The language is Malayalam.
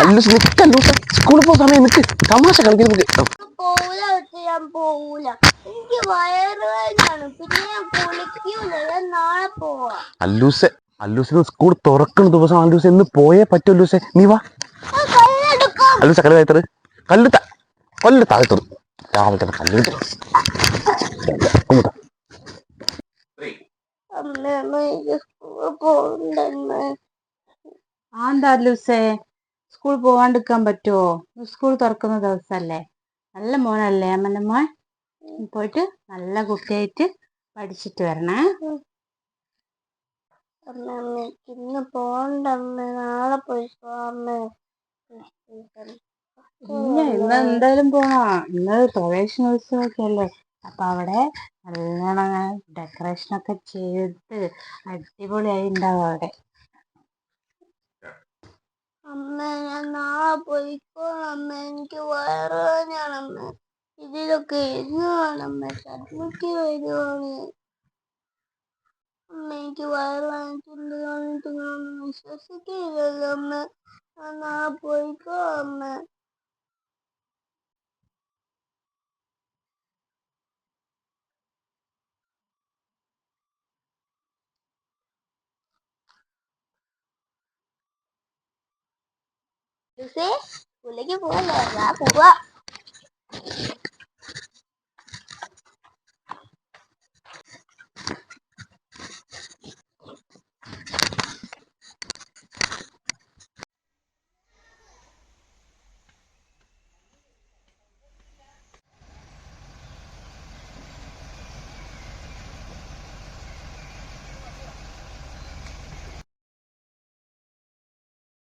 അല്ലൂസ് നിക്ക് അല്ലൂസ് സ്കൂളിൽ പോകുന്ന സമയം നിക്ക് തമാശ കളിക്കാൻ നിക്ക് പോവൂല ഞാൻ പോവൂല. എനിക്ക് വയറുവേദനയാണ് പിന്നെ ഞാൻ കുളിക്കൂല. ഞാൻ നാളെ പോവാ. അല്ലൂസ് അല്ലൂസിന് സ്കൂൾ തുറക്കുന്ന ദിവസം അല്ലൂസ് എന്ന് പോയേ പറ്റൂ അല്ലൂസെ. നീ വാ. അല്ലൂസ കല്ല് താഴ്ത്തറ് കല്ല് കൊല്ല് താഴ്ത്തറ് രാവിലെ തന്നെ കല്ല് ഇങ്ങോട്ടാ. അമ്മ എനിക്ക് സ്കൂളിൽ പോകണ്ടമ്മ ആ എന്താ ലൂസേ സ്കൂൾ പോവാണ്ടിരിക്കാൻ പറ്റുമോ സ്കൂൾ തുറക്കുന്ന ദിവസമല്ലേ നല്ല മോനല്ലേ അമ്മന്റെ മോൻ? പോയിട്ട് നല്ല കുട്ടിയായിട്ട് പഠിച്ചിട്ട് വരണേ. ഇന്ന് പോകണ്ടമ്മ നാളെ ഇല്ല ഇന്ന് എന്തായാലും പോണോ? ഇന്ന് പ്രവേശനോത്സവമൊക്കെ അല്ലേ അപ്പൊ അവിടെ നല്ലോണം ഡെക്കറേഷൻ ഒക്കെ ചെയ്ത് അടിപൊളിയായി ഉണ്ടാവും അവിടെ അമ്മ ഞാൻ നാളെ പോയിക്കോളാം അമ്മ എനിക്ക് വയറുവേദനയാണ് അമ്മ ഇതിലൊക്കെ എഴുതുവാണ് അമ്മ സബ്മിറ്റ് വരുവാണ്. അമ്മ എനിക്ക് പറഞ്ഞിട്ട് നിങ്ങളൊന്നും വിശ്വസിക്കില്ലല്ലോ അമ്മ. ഞാൻ നാളെ പോയിക്കോളാം അമ്മ സ്കൂളിലേക്ക് പോവല്ലേ? ഞാൻ പോവാ.